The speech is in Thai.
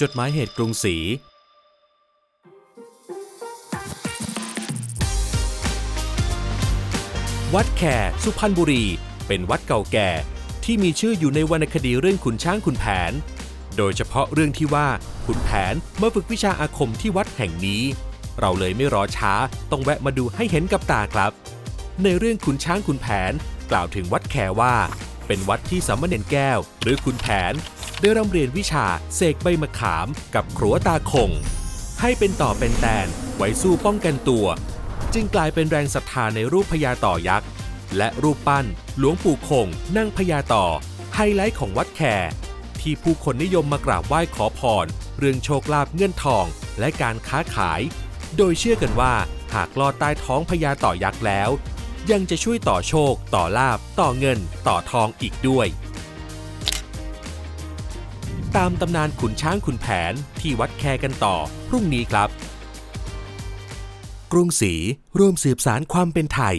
จดหมายเหตุกรุงศรีวัดแขสุพรรณบุรี เป็นวัดเก่าแก่ที่มีชื่ออยู่ในวรรณคดีเรื่องขุนช้างขุนแผน โดยเฉพาะเรื่องที่ว่าขุนแผนมาฝึกวิชาอาคมที่วัดแห่งนี้ เราเลยไม่รอช้าต้องแวะมาดูให้เห็นกับตาครับ ในเรื่องขุนช้างขุนแผนกล่าวถึงวัดแขว่า เป็นวัดที่สามเณรแก้ว หรือขุนแผน ได้ร่ำเรียนวิชาเสกใบมะขามกับครัวตาคง ให้เป็นต่อเป็นแตนไว้สู้ป้องกันตัว จึงกลายเป็นแรงศรัทธาในรูปพญาต่อยักษ์ และรูปปั้นหลวงปู่คง นั่งพญาต่อ ไฮไลท์ของวัดแคที่ผู้คนนิยมมากราบไหว้ขอพร เรื่องโชคลาภเงินทองและการค้าขาย โดยเชื่อกันว่าหากลอดใต้ท้องพญาต่อยักษ์แล้ว ยังจะช่วยต่อโชค ต่อลาบ ต่อเงิน ต่อทองอีกด้วย ตามตำนานขุนช้างขุนแผนที่วัดแคกันต่อ พรุ่งนี้ครับ กรุงศรีร่วมสืบสารความเป็นไทย